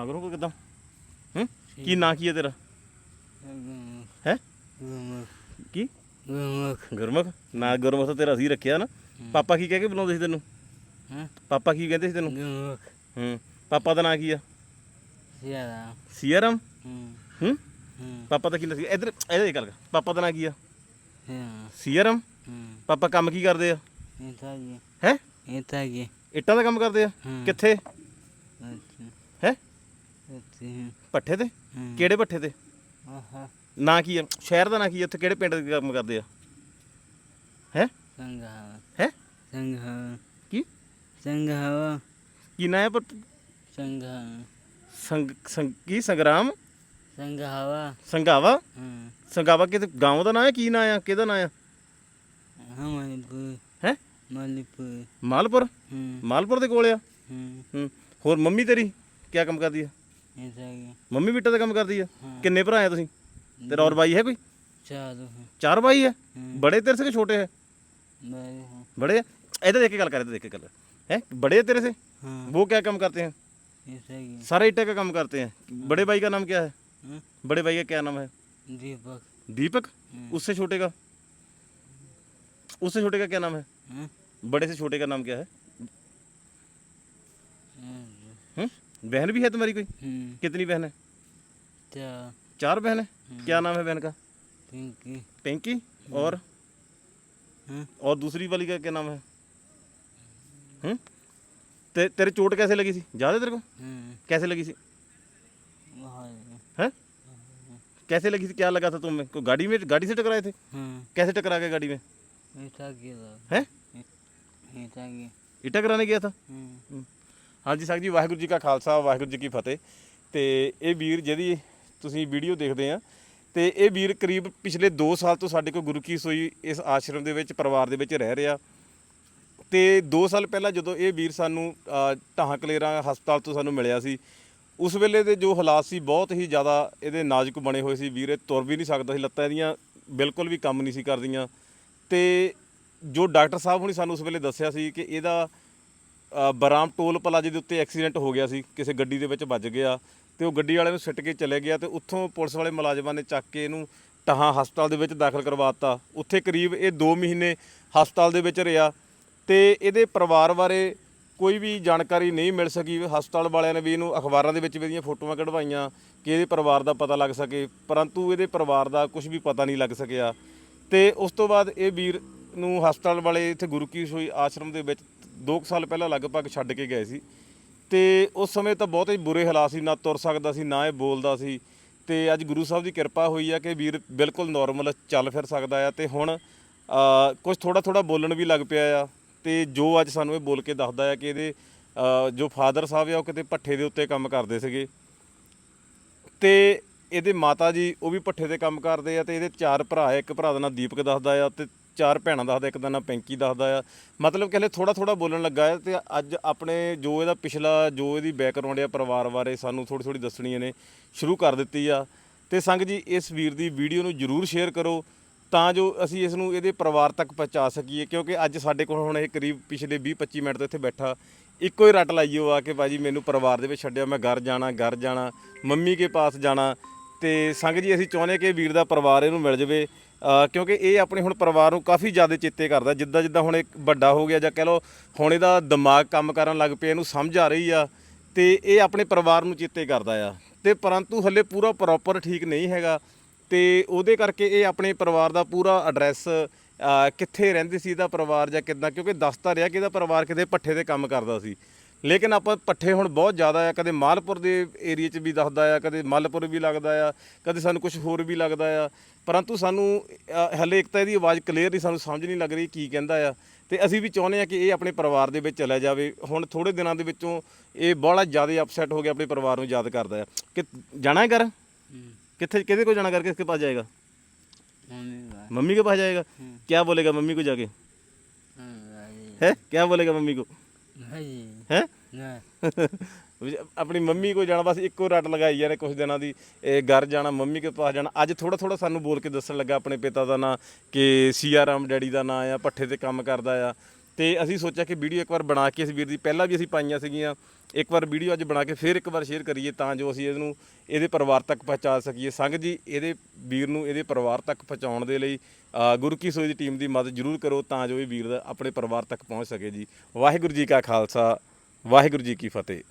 ਹਾਂ ਗੁਰਮੁਖ ਕਿਦਾਂ? ਹੂੰ? ਕੀ ਨਾਂ ਕੀ ਹੈ ਤੇਰਾ? ਹੈ? ਕੀ? ਗੁਰਮੁਖ। ਨਾਂ ਗੁਰਮੁਖ ਤਾਂ ਤੇਰਾ ਅਸੀਂ ਰੱਖਿਆ ਨਾ। ਪਾਪਾ ਕੀ ਕਹਿ ਕੇ ਬੁਲਾਉਂਦੇ ਸੀ ਤੈਨੂੰ? ਹਾਂ? ਪਾਪਾ ਕੀ ਕਹਿੰਦੇ ਸੀ ਤੈਨੂੰ? ਹੂੰ। ਪਾਪਾ ਦਾ ਨਾਂ ਕੀ ਆ? ਸਿਆਰਾ ਸੀਆਰਮ? ਹੂੰ। ਪਾਪਾ ਦਾ ਕੀ ਸੀ? ਇਧਰ ਇਹਦੇ ਗੱਲ ਕਰ। ਪਾਪਾ ਦਾ ਨਾਂ ਕੀ ਆ? ਹਾਂ। ਸੀਆਰਮ? ਹੂੰ। ਪਾਪਾ ਕੰਮ ਕੀ ਕਰਦੇ ਆ? ਤਾਂ ਕੀ ਹੈ? ਤਾਂ ਕੀ ਇੱਟਾਂ ਦਾ ਕੰਮ ਕਰਦੇ ਆ? ਹੂੰ। ਹੈ। ਪੱਠੇ ਤੇ? ਹੂੰ। ਕਿਹੜੇ ਪੱਠੇ ਤੇ? ਆਹਾ। ਨਾਂ ਕੀ ਆ? ਸ਼ਹਿਰ ਦਾ ਨਾਂ ਕੀ ਆ? ਉੱਥੇ ਕਿਹੜੇ ਪਿੰਡ ਦੇ ਕੰਮ ਕਰਦੇ ਆ? ਹੈ? ਸੰਗਾ ਹੈ? ਸੰਗਾ ਕੀ? ਸੰਗਾ ਕੀ ਨਾਂ ਹੈ ਪਰ ਸੰਗਾ ਸੰਗ ਸੰਗ ਕੀ? ਸੰਗਰਾਮ? ਹਾਂ। ਕਿਤੇ ਗਾਉਂ ਦਾ ਨਾਂ ਹੈ? ਕੀ ਨਾਂ ਆ? ਕਿਹਦਾ ਨਾਂ ਆ? ਹੈ? ਮਲੀਪੁਰ ਮਾਲਪੁਰ? ਹੂੰ। ਮਾਲਪੁਰ ਦੇ ਕੋਲ ਆ? ਹੂੰ। ਹੂੰ। ਹੋਰ ਮੰਮੀ ਤੇਰੀ ਕੀ ਕੰਮ ਕਰਦੀ ਆ? ਮੰਮੀ ਬਿੱਟਾ ਦਾ ਕੰਮ ਕਰਦੀ ਆ ਹਾਂ। ਕਿੰਨੇ ਭਰਾ ਆ ਤੁਸੀਂ ਤੇਰਾ ਔਰ ਭਾਈ ਹੈ ਕੋਈ ਚਾਦੂ ਹੈ ਚਾਰ ਭਾਈ ਹੈ ਹੂੰ ਬੜੇ ਤੇਰੇ ਸੇ ਕਿ ਛੋਟੇ ਹੈ ਬੜੇ ਹਾਂ बड़े हैं? इधर देख के गल कर इधर देख के गल है बड़े हैं तेरे से हाँ वो क्या काम करते हैं ये सही है सारे ईटा का काम करते हैं बड़े भाई का नाम क्या है हाँ? बड़े भाई का क्या नाम है दीपक दीपक हम्म। उससे छोटे का उससे छोटे का क्या नाम है हाँ? बड़े से छोटे का नाम क्या है हाँ, बहन भी है तुम्हारी कोई? हम्म। कितनी बहन है? क्या? चार बहन है? हम्म। क्या नाम है बहन का? पिंकी। पिंकी? हम्म। और? हुँ? और दूसरी वाली का क्या नाम है? ते, तेरे चोट कैसे लगी थी याद है तेरे को? कैसे लगी थी हाँ? कैसे लगी थी क्या लगा था तुम्हें? को गाड़ी में गाड़ी से टकराए थे? हाँ। कैसे टकरा गया गाड़ी में? ईटा गिरा। हैं? ईटा गिर। ईटा कराने गया था? ਹਾਂਜੀ ਸਾਹਿਬ ਜੀ ਵਾਹਿਗੁਰੂ ਜੀ ਕਾ ਖਾਲਸਾ ਵਾਹਿਗੁਰੂ ਜੀ ਕੀ ਫਤਿਹ। ਤੇ ਇਹ ਵੀਰ ਜਿਹਦੀ ਤੁਸੀਂ ਵੀਡੀਓ ਦੇਖਦੇ ਆ ਤੇ ਇਹ ਵੀਰ ਕਰੀਬ ਪਿਛਲੇ 2 ਸਾਲ ਤੋਂ ਸਾਡੇ ਕੋਲ ਗੁਰੂ ਕੀ ਸੋਈ ਇਸ ਆਸ਼ਰਮ ਦੇ ਵਿੱਚ ਪਰਿਵਾਰ ਦੇ ਵਿੱਚ ਰਹਿ ਰਿਹਾ। ਤੇ 2 ਸਾਲ ਪਹਿਲਾਂ ਜਦੋਂ ਇਹ ਵੀਰ ਸਾਨੂੰ ਅ, ਢਾਹਾਂ ਕਲੇਰਾਂ ਹਸਪਤਾਲ ਤੋਂ ਸਾਨੂੰ ਮਿਲਿਆ ਸੀ ਉਸ ਵੇਲੇ ਦੇ ਜੋ ਹਾਲਾਤ ਸੀ ਬਹੁਤ ਹੀ ਜ਼ਿਆਦਾ ਇਹਦੇ ਨਾਜ਼ੁਕ ਬਣੇ ਹੋਏ ਸੀ ਵੀਰ। ਇਹ ਤੁਰ ਵੀ ਨਹੀਂ ਸਕਦਾ ਸੀ ਲੱਤਾਂ ਇਹਦੀਆਂ ਬਿਲਕੁਲ ਵੀ ਕੰਮ ਨਹੀਂ ਸੀ ਕਰਦੀਆਂ। ਤੇ ਜੋ ਡਾਕਟਰ ਸਾਹਿਬ ਹੁਣੀ ਸਾਨੂੰ ਉਸ ਵੇਲੇ ਦੱਸਿਆ ਸੀ ਕਿ ਇਹਦਾ ਬਰਾਮ ਟੋਲ ਪਲਾਜ਼ੇ ਦੇ ਉੱਤੇ ਐਕਸੀਡੈਂਟ ਹੋ ਗਿਆ ਸੀ, ਕਿਸੇ ਗੱਡੀ ਦੇ ਵਿੱਚ ਵੱਜ ਗਿਆ ਤੇ ਉਹ ਗੱਡੀ ਵਾਲੇ ਨੂੰ ਸਿੱਟ ਕੇ ਚਲੇ ਗਿਆ ਤੇ ਉੱਥੋਂ ਪੁਲਿਸ ਵਾਲੇ ਮੁਲਾਜ਼ਮਾਂ ਨੇ ਚੱਕ ਕੇ ਇਹਨੂੰ ਟਹਾਂ ਹਸਪਤਾਲ ਦੇ ਵਿੱਚ ਦਾਖਲ ਕਰਵਾਤਾ। ਉੱਥੇ ਕਰੀਬ ਇਹ 2 ਮਹੀਨੇ ਹਸਪਤਾਲ ਦੇ ਵਿੱਚ ਰਿਹਾ ਤੇ ਇਹਦੇ ਪਰਿਵਾਰ ਬਾਰੇ ਕੋਈ ਵੀ ਜਾਣਕਾਰੀ ਨਹੀਂ ਮਿਲ ਸਕੀ। ਹਸਪਤਾਲ ਵਾਲਿਆਂ ਨੇ ਵੀ ਇਹਨੂੰ ਅਖਬਾਰਾਂ ਦੇ ਵਿੱਚ ਵੀ ਇਹਦੀਆਂ ਫੋਟੋਆਂ ਕਢਵਾਈਆਂ ਕਿ ਇਹਦੇ ਪਰਿਵਾਰ ਦਾ ਪਤਾ ਲੱਗ ਸਕੇ, ਪਰੰਤੂ ਇਹਦੇ ਪਰਿਵਾਰ ਦਾ ਕੁਝ ਵੀ ਪਤਾ ਨਹੀਂ ਲੱਗ ਸਕਿਆ। ਤੇ ਉਸ ਤੋਂ ਬਾਅਦ ਇਹ ਵੀਰ ਨੂੰ ਹਸਪਤਾਲ ਵਾਲੇ ਇੱਥੇ ਗੁਰੂ ਕੀ ਸੋਈ ਆਸ਼ਰਮ ਦੇ ਵਿੱਚ 2 ਸਾਲ ਪਹਿਲਾਂ ਲਗਭਗ ਛੱਡ ਕੇ ਗਏ ਸੀ। ਤੇ ਉਸ ਸਮੇਂ ਤਾਂ ਬਹੁਤ ਹੀ ਬੁਰੇ ਹਾਲਾਤ ਸੀ, ਨਾ ਤੁਰ ਸਕਦਾ ਸੀ, ਨਾ ਇਹ ਬੋਲਦਾ ਸੀ। ਤੇ ਅੱਜ ਗੁਰੂ ਸਾਹਿਬ ਦੀ ਕਿਰਪਾ ਹੋਈ ਆ ਕਿ ਵੀਰ ਬਿਲਕੁਲ ਨਾਰਮਲ ਚੱਲ ਫਿਰ ਸਕਦਾ ਆ ਤੇ ਹੁਣ ਕੁਝ ਥੋੜਾ ਥੋੜਾ ਬੋਲਣ ਵੀ ਲੱਗ ਪਿਆ ਆ। ਤੇ ਜੋ ਅੱਜ ਸਾਨੂੰ ਇਹ ਬੋਲ ਕੇ ਦੱਸਦਾ ਆ ਕਿ ਇਹਦੇ ਜੋ ਫਾਦਰ ਸਾਹਿਬ ਆ ਉਹ ਕਿਤੇ ਪੱਠੇ ਦੇ ਉੱਤੇ ਕੰਮ ਕਰਦੇ ਸੀਗੇ। ਤੇ ਇਹਦੇ ਮਾਤਾ ਜੀ ਉਹ ਵੀ ਪੱਠੇ ਤੇ ਕੰਮ ਕਰਦੇ ਆ ਤੇ ਇਹਦੇ ਚਾਰ ਭਰਾ, ਇੱਕ ਭਰਾ ਦਾ ਨਾਮ ਦੀਪਕ ਦੱਸਦਾ ਆ ਤੇ ਚਾਰ ਭੈਣਾਂ ਦੱਸਦਾ ਇੱਕ ਦਾ ਨਾਂ ਪੈਂਕੀ ਦੱਸਦਾ ਆ। ਮਤਲਬ ਕਿ ਹਲੇ ਥੋੜਾ ਥੋੜਾ ਬੋਲਣ ਲੱਗਾ ਹੈ ਤੇ ਅੱਜ ਆਪਣੇ ਜੋ ਇਹਦਾ ਪਿਛਲਾ ਜੋ ਇਹਦੀ ਬੈਕਗ੍ਰਾਉਂਡ ਆ ਪਰਿਵਾਰ ਬਾਰੇ ਸਾਨੂੰ ਥੋੜੀ ਥੋੜੀ ਦੱਸਣੀ ਇਹਨੇ ਸ਼ੁਰੂ ਕਰ ਦਿੱਤੀ ਆ। ਤੇ ਸੰਗ ਜੀ, ਇਸ ਵੀਰ ਦੀ ਵੀਡੀਓ ਨੂੰ ਜਰੂਰ ਸ਼ੇਅਰ ਕਰੋ ਤਾਂ ਜੋ ਅਸੀਂ ਇਸ ਨੂੰ ਇਹਦੇ ਪਰਿਵਾਰ ਤੱਕ ਪਹੁੰਚਾ ਸਕੀਏ, ਕਿਉਂਕਿ ਅੱਜ ਸਾਡੇ ਕੋਲ ਹੁਣ ਇਹ ਕਰੀਬ ਪਿਛਲੇ 20-25 ਮਿੰਟ ਤੋਂ ਇੱਥੇ ਬੈਠਾ। ਇੱਕੋ ਹੀ ਰੱਟ ਲਾਈਓ ਆ ਕਿ ਬਾਜੀ ਮੈਨੂੰ ਪਰਿਵਾਰ ਦੇ ਵਿੱਚ ਛੱਡਿਆ, ਮੈਂ ਘਰ ਜਾਣਾ ਘਰ ਜਾਣਾ, ਮੰਮੀ ਕੇ ਪਾਸ ਜਾਣਾ। ਤੇ ਸੰਗ ਜੀ, ਅਸੀਂ ਚਾਹੁੰਦੇ ਕਿ ਵੀਰ ਦਾ ਪਰਿਵਾਰ ਇਹਨੂੰ ਮਿਲ ਜਾਵੇ। ਕਿਉਂਕਿ ਇਹ ਆਪਣੇ ਹੁਣ ਪਰਿਵਾਰ ਨੂੰ ਕਾਫੀ ਜ਼ਿਆਦਾ ਚੇਤੇ ਕਰਦਾ, ਜਿੱਦਾਂ ਜਿੱਦਾਂ ਹੁਣ ਇਹ ਵੱਡਾ ਹੋ ਗਿਆ ਜਾਂ ਕਹਿ ਲਓ ਹੁਣ ਇਹਦਾ ਦਿਮਾਗ ਕੰਮ ਕਰਨ ਲੱਗ ਪਿਆ, ਇਹਨੂੰ ਸਮਝ ਆ ਰਹੀ ਆ, ਤੇ ਇਹ ਆਪਣੇ ਪਰਿਵਾਰ ਨੂੰ ਚੇਤੇ ਕਰਦਾ ਆ। ਤੇ ਪਰੰਤੂ ਹੱਲੇ ਪੂਰਾ ਪ੍ਰੋਪਰ ਠੀਕ ਨਹੀਂ ਹੈਗਾ, ਤੇ ਉਹਦੇ ਕਰਕੇ ਇਹ ਆਪਣੇ ਪਰਿਵਾਰ ਦਾ ਪੂਰਾ ਐਡਰੈਸ ਕਿੱਥੇ ਰਹਿੰਦੇ ਸੀ ਇਹਦਾ ਪਰਿਵਾਰ ਜਾਂ ਕਿੱਦਾਂ, ਕਿਉਂਕਿ ਦੱਸਦਾ ਰਿਹਾ ਕਿ ਇਹਦਾ ਪਰਿਵਾਰ ਕਿਤੇ ਪੱਠੇ ਤੇ ਕੰਮ ਕਰਦਾ ਸੀ। ਲੇਕਿਨ ਆਪਾਂ ਪੱਠੇ ਹੁਣ ਬਹੁਤ ਜ਼ਿਆਦਾ ਆ ਕਦੇ ਮਾਲਪੁਰ ਦੇ ਏਰੀਆ 'ਚ ਵੀ ਦੱਸਦਾ ਆ ਕਦੇ ਮੱਲਪੁਰ ਵੀ ਲੱਗਦਾ ਆ ਕਦੇ ਸਾਨੂੰ ਕੁਝ ਹੋਰ ਵੀ ਲੱਗਦਾ ਆ ਪਰੰਤੂ ਸਾਨੂੰ ਅ, ਹਲੇ ਇੱਕ ਤਾਂ ਇਹਦੀ ਆਵਾਜ਼ ਕਲੀਅਰ ਨਹੀਂ ਸਾਨੂੰ ਸਮਝ ਨਹੀਂ ਲੱਗ ਰਹੀ ਕੀ ਕਹਿੰਦਾ ਆ ਤੇ ਅਸੀਂ ਵੀ ਚਾਹੁੰਦੇ ਆ ਕਿ ਇਹ ਆਪਣੇ ਪਰਿਵਾਰ ਦੇ ਵਿੱਚ ਚਲਾ ਜਾਵੇ ਹੁਣ ਥੋੜੇ ਦਿਨਾਂ ਦੇ ਵਿੱਚੋਂ ਇਹ ਬੜਾ ਜ਼ਿਆਦਾ ਅਪਸੈਟ ਹੋ ਗਿਆ ਆਪਣੇ ਪਰਿਵਾਰ ਨੂੰ ਯਾਦ ਕਰਦਾ ਆ ਕਿ ਜਾਣਾ ਹੈ ਘਰ हम्म, कितने किधर को जाना कर किसके पास जाएगा मम्मी का मम्मी के पास जाएगा हम्म, क्या बोलेगा मम्मी को जाके हाँ, भाई है क्या बोलेगा मम्मी को ਨਹੀਂ। ਹੈ? ਆਪਣੀ ਮੰਮੀ ਕੋ ਜਾਣਾ ਬਸ ਇੱਕੋ ਰੱਟ ਲਗਾਈ ਯਾਰ ਕੁਝ ਦਿਨਾਂ ਦੀ। ਇਹ ਘਰ ਜਾਣਾ ਮੰਮੀ ਕੇ ਪਾਸ ਜਾਣਾ। ਅੱਜ ਥੋੜਾ ਥੋੜਾ ਸਾਨੂੰ ਬੋਲ ਕੇ ਦੱਸਣ ਲੱਗਾ ਆਪਣੇ ਪਿਤਾ ਦਾ ਨਾਂ ਕਿ ਸੀਆਰਾਮ ਡੈਡੀ ਦਾ ਨਾਂ ਆ ਪੱਠੇ ਤੇ ਕੰਮ ਕਰਦਾ ਆ। ਤੇ ਅਸੀਂ ਸੋਚਿਆ ਕਿ ਵੀਡੀਓ ਇੱਕ ਵਾਰ ਬਣਾ ਕੇ ਇਸ ਵੀਰ ਦੀ ਪਹਿਲਾਂ ਵੀ ਅਸੀਂ ਪਾਈਆਂ ਸੀਗੀਆਂ, ਇੱਕ ਵਾਰ ਵੀਡੀਓ ਅੱਜ ਬਣਾ ਕੇ ਫਿਰ ਇੱਕ ਵਾਰ ਸ਼ੇਅਰ ਕਰੀਏ ਤਾਂ ਜੋ ਅਸੀਂ ਇਹਨੂੰ ਇਹਦੇ ਪਰਿਵਾਰ ਤੱਕ ਪਹੁੰਚਾ ਸਕੀਏ। ਸੰਗਤ ਜੀ, ਇਹਦੇ ਵੀਰ ਨੂੰ ਇਹਦੇ ਪਰਿਵਾਰ ਤੱਕ ਪਹੁੰਚਾਉਣ ਦੇ ਲਈ ਗੁਰੂ ਕੀ ਸੋਈ ਦੀ ਟੀਮ ਦੀ ਮਦਦ ਜ਼ਰੂਰ ਕਰੋ ਤਾਂ ਜੋ ਇਹ ਵੀਰ ਦਾ ਆਪਣੇ ਪਰਿਵਾਰ ਤੱਕ ਪਹੁੰਚ ਸਕੇ ਜੀ। ਵਾਹਿਗੁਰੂ ਜੀ ਕਾ ਖਾਲਸਾ, ਵਾਹਿਗੁਰੂ ਜੀ ਕੀ ਫਤਿਹ।